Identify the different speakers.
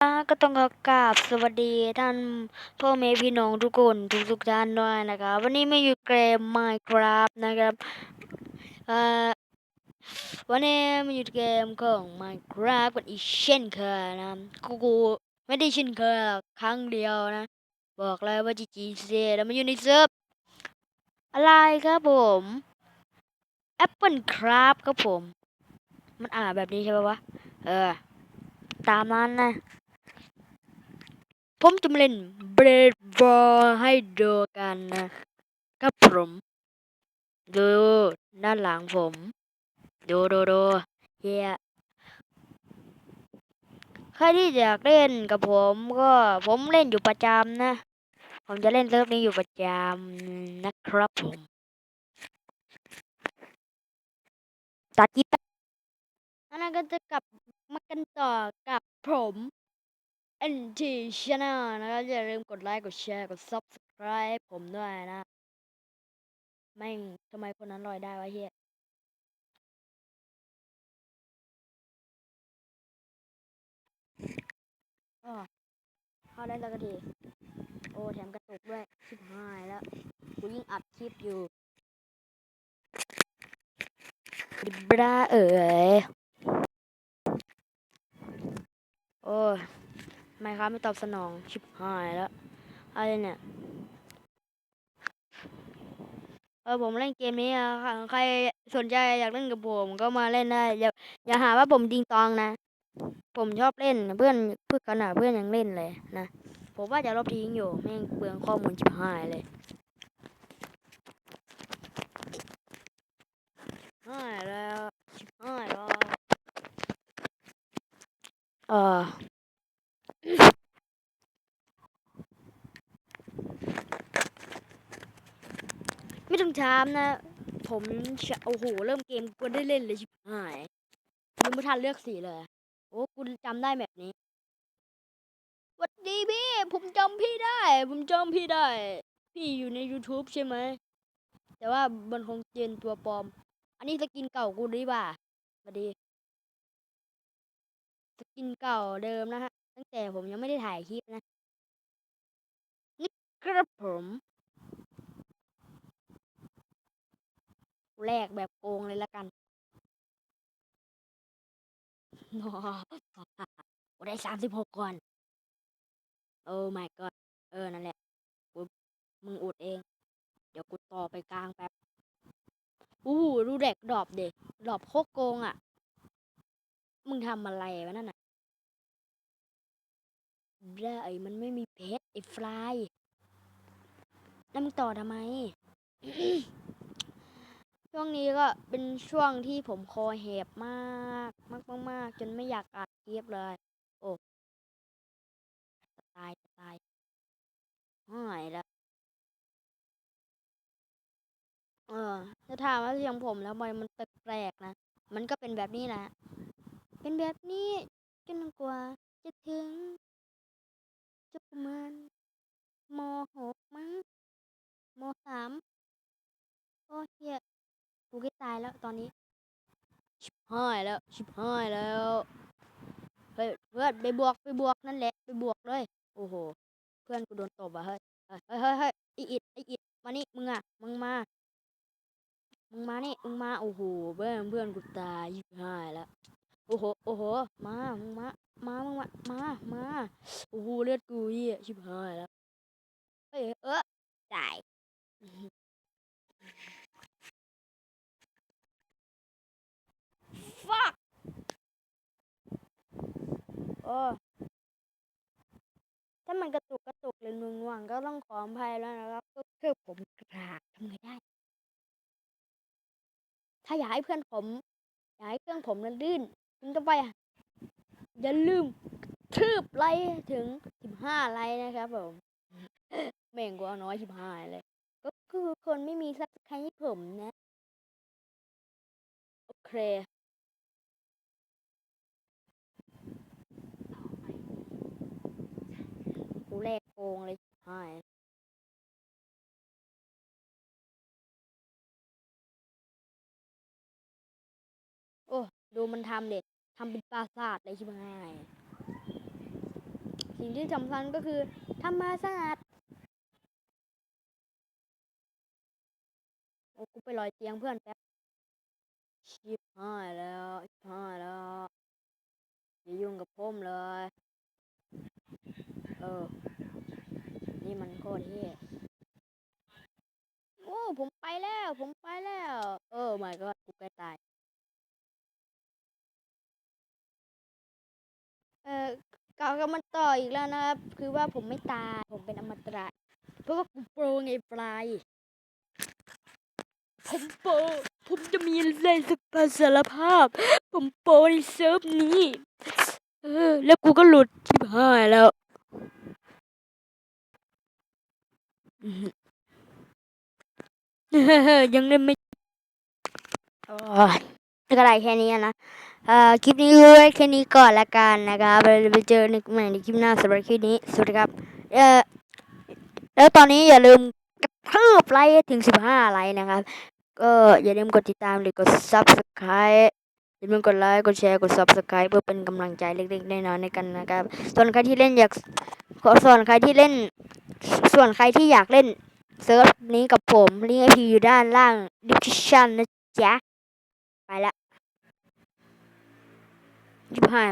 Speaker 1: ก็ต้องขอกราบสวัสดีท่านพ่อแม่พี่น้องทุกคนทุกทุกๆท่านด้วยนะครับ วันนี้มาอยู่เกม Minecraft นะครับวันนี้มาอยู่เกมของ Minecraft กันอีกเช่นเคยนะกูกูไม่ได้เช่นเคยครั้งเดียวนะ บอกเลยว่าจีจีเซแล้วมาอยู่ในเซิร์ฟอะไรครับผม Apple Craft ครับผม มันอ่านแบบนี้ใช่ปะวะ เออ ตามนั้นนะ ผมจะมาเล่นเบรดบอลให้ดูกันนะครับผมดูด้านหลังผม ดูดูดูเฮียใครที่อยากเล่นกับผมก็ผมเล่นอยู่ประจำนะ ผมจะเล่นเซิร์ฟนี้อยู่ประจำนะครับผม ตัดคลิปแป๊บอันนั้นก็จะกลับมากันต่อกับผม NT Channel นะครับอย่าลืมกดไลค์กดแชร์กด Subscribe ผมด้วยนะแม่งทำไมคนนั้นลอยได้วะเฮียอ้เข้าได้สักทีโอ้แถมกระตุกด้วยชิบหายแล้ว กูยิ่งอัดคลิปอยู่ดิบราเอ๋ยโอ้ ไม่ครับไม่ตอบสนองชิบหายแล้วอะไรเนี่ยเออผมเล่นเกมนี้อะค่ะใครสนใจอยากเล่นกับผมก็มาเล่นได้อย่าอย่าหาว่าผมดิงตองนะ ผมชอบเล่นเพื่อนเพื่อนขนาดเพื่อนยังเล่นเลยนะผมว่าจะลบทิ้งอยู่แม่เปลืองข้อมูลชิบหายเลยหายแล้วชิบหายแล้วเออ ไม่ต้องถามนะ ผมโอ้โห เริ่มเกมกูได้เล่นเลยชิบหายยังไม่ทันเลือกสีเลย โอ้กูจำได้แบบนี้หวัดดีพี่ ผมจำพี่ได้ ผมจำพี่ได้ พี่อยู่ใน YouTube ใช่ไหม แต่ว่ามันคงเจนตัวปลอม อันนี้สกินเก่ากูดีป่ะสวัสดี สกินเก่าเดิมนะฮะ ตั้งแต่ผมยังไม่ได้ถ่ายคลิปนะ นี่ครับผม แรกแบบโกงเลยละกันกูได้สามสิบหกก่อน โอ้ my god เออ นั่นแหละกูมึงอุดเอง เดี๋ยวกูต่อไปกลางแป๊บ อู้หูดูเด็กดรอปเด็กดรอปโคกโกงอะ มึงทำอะไรวะนั่นน่ะได้ไอ้มันไม่มีเพชรไอ้ฟลาย แล้วมึงต่อทำไม ช่วงนี้ก็เป็นช่วงที่ผมคอแหบมากมากมากจนไม่อยากอัดคลิปเลย โอ้ตายตายหายแล้วเออจะถามว่าเสียงผมแล้วทำไมมันแปลกๆนะ มันก็เป็นแบบนี้แหละ เป็นแบบนี้จนกว่า จะถึงจะประมาณมหกมั้งมสามโอเฮีย กูก็ตายแล้วตอนนี้ ชิบหายแล้ว ชิบหายแล้ว เฮ้ยเพื่อนไปบวกไปบวกนั่นแหละไปบวกเลย โอ้โห เพื่อนกูโดนตบอะเฮ้ย เฮ้ยเฮ้ยเฮ้ยเฮ้ยไออิดไออิดมานี่มึงอะ มึงมา มึงมานี่มึงมา โอ้โห เพื่อนเพื่อนกูตายชิบหายแล้ว โอ้โห โอ้โห มา มึงมา มา มึงมา มา มา โอ้โห เลือดกูเหี้ยชิบหายแล้ว เฮ้ย เออตาย fuck โอ้ถ้ามันกระตุกกระตุกเลยงวงๆก็ต้องขออภัยแล้วนะครับ ก็คือผมกระากทำไงได้ ถ้าอยากให้เพื่อนผม อยากให้เพื่อนผมนั้นลื่นคุณต้องไปอะอย่าลืมทืบไลถึงสิบห้าไลนะครับผมแม่งกว่าน้อยสิบห้าเลย ก็คือคนไม่มีซับสไครให้ผมนะ โอเค กูแรก โกงเลยชิบหายโอ้ ดูมันทำเด็ดทำเป็นปราสาทเลยชิบหาย สิ่งที่สำคัญก็คือทำมาสะอาดโอ้กูไปลอยเตียงเพื่อนแป๊บ ชิบหายแล้วชิบหายแล้วอย่ายุ่งกับผมเลย เออ นี่มันโคตรเท่โอ้ ผมไปแล้ว ผมไปแล้ว เออ my god กูใกล้ตาย เออกลับกันมาต่ออีกแล้วนะครับ คือว่าผมไม่ตาย ผมเป็นอมตะ เพราะว่ากูโปรไงปลายผมโปรผมจะมีอะไรสักสารภาพ ผมโปรในเซิร์ฟนี้ เออ แล้วกูก็หลุดชิบหายแล้ว อื้อหือ ยังเล่นไม่ก็ได้แค่นี้นะเอ่อคลิปนี้ไว้แค่นี้ก่อนละกันนะครับเราไปเจอในใหม่ในคลิปหน้าสำหรับคลิปนี้สวัสดีครับเอ่อแล้วตอนนี้อย่าลืมกระทืบไลค์ถึง15ไลค์นะครับก็อย่าลืมกดติดตามหรือกด subscribe อย่าลืมกดไลค์ กดแชร์ กด subscribe เพื่อเป็นกำลังใจเล็กๆน้อยๆในกันนะครับ ส่วนใครที่เล่นอยากส่วนใครที่เล่น ส่วนใครที่อยากเล่นเซิร์ฟนี้กับผมลิงก์ไอพีอยู่ด้านล่างดิสคริปชันนะจ๊ะ ไปละยิบหาย